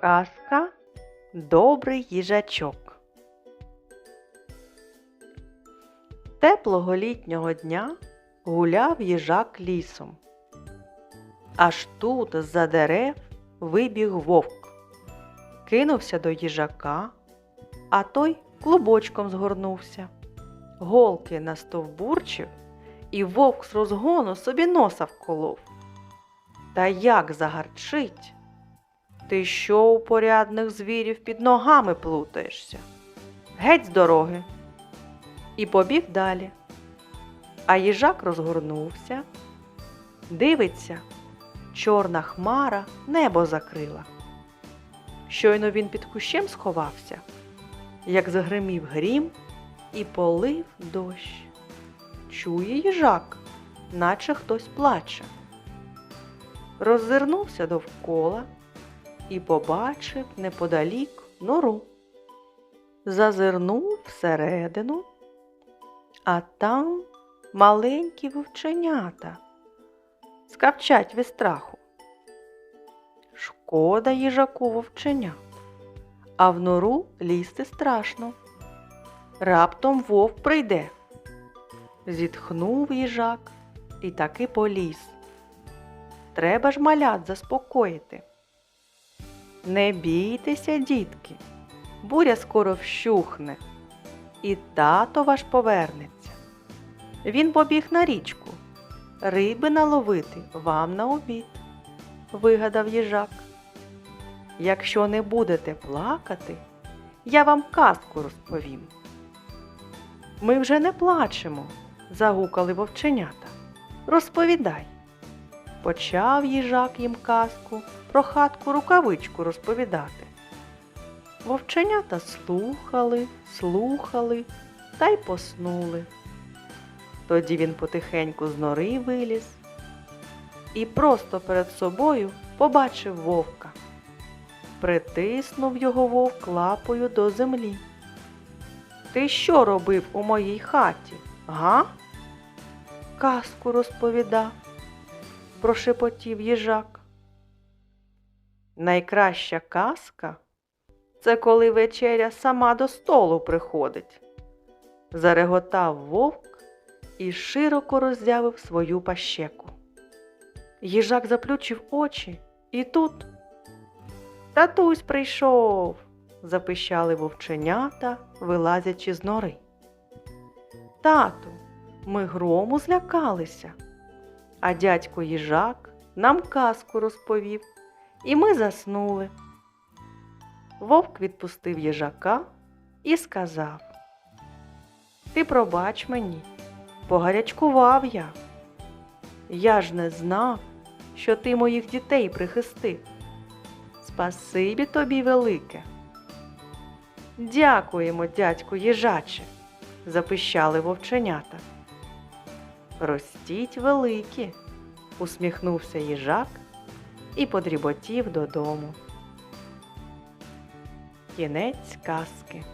Казка Добрий їжачок. Теплого літнього дня гуляв їжак лісом. Аж тут з-за дерев вибіг вовк. Кинувся до їжака, а той клубочком згорнувся. Голки настовбурчив, і вовк з розгону собі носа вколов. Та як загарчить? Ти що у порядних звірів під ногами плутаєшся? Геть з дороги. І побіг далі. А їжак розгорнувся. Дивиться, чорна хмара небо закрила. Щойно він під кущем сховався, як загримів грім і полив дощ. Чує їжак, наче хтось плаче. Роззирнувся довкола і побачив неподалік нору. Зазирнув всередину, а там маленькі вовченята скавчать від страху. Шкода їжаку вовченят, а в нору лізти страшно. Раптом вовк прийде. Зітхнув їжак і таки поліз. Треба ж малят заспокоїти. Не бійтеся, дітки, буря скоро вщухне, і тато ваш повернеться. Він побіг на річку, риби наловити вам на обід, вигадав їжак. Якщо не будете плакати, я вам казку розповім. Ми вже не плачемо, загукали вовченята. Розповідай. Почав їжак їм казку про хатку рукавичку розповідати. Вовченята слухали, слухали та й поснули. Тоді він потихеньку з нори виліз і просто перед собою побачив вовка. Притиснув його вовк лапою до землі. Ти що робив у моїй хаті, га? Казку розповідав, прошепотів їжак. Найкраща казка це коли вечеря сама до столу приходить. Зареготав вовк і широко роззявив свою пащеку. Їжак заплющив очі і тут. Татусь прийшов, запищали вовченята, вилазячи з нори. Тату, ми грому злякалися, а дядько їжак нам казку розповів, і ми заснули. Вовк відпустив їжака і сказав Ти пробач мені, погарячкував я. Я ж не знав, що ти моїх дітей прихистив. Спасибі тобі велике. Дякуємо, дядьку їжаче, запищали вовченята. Ростіть великі, усміхнувся їжак і подріботів додому. Кінець казки.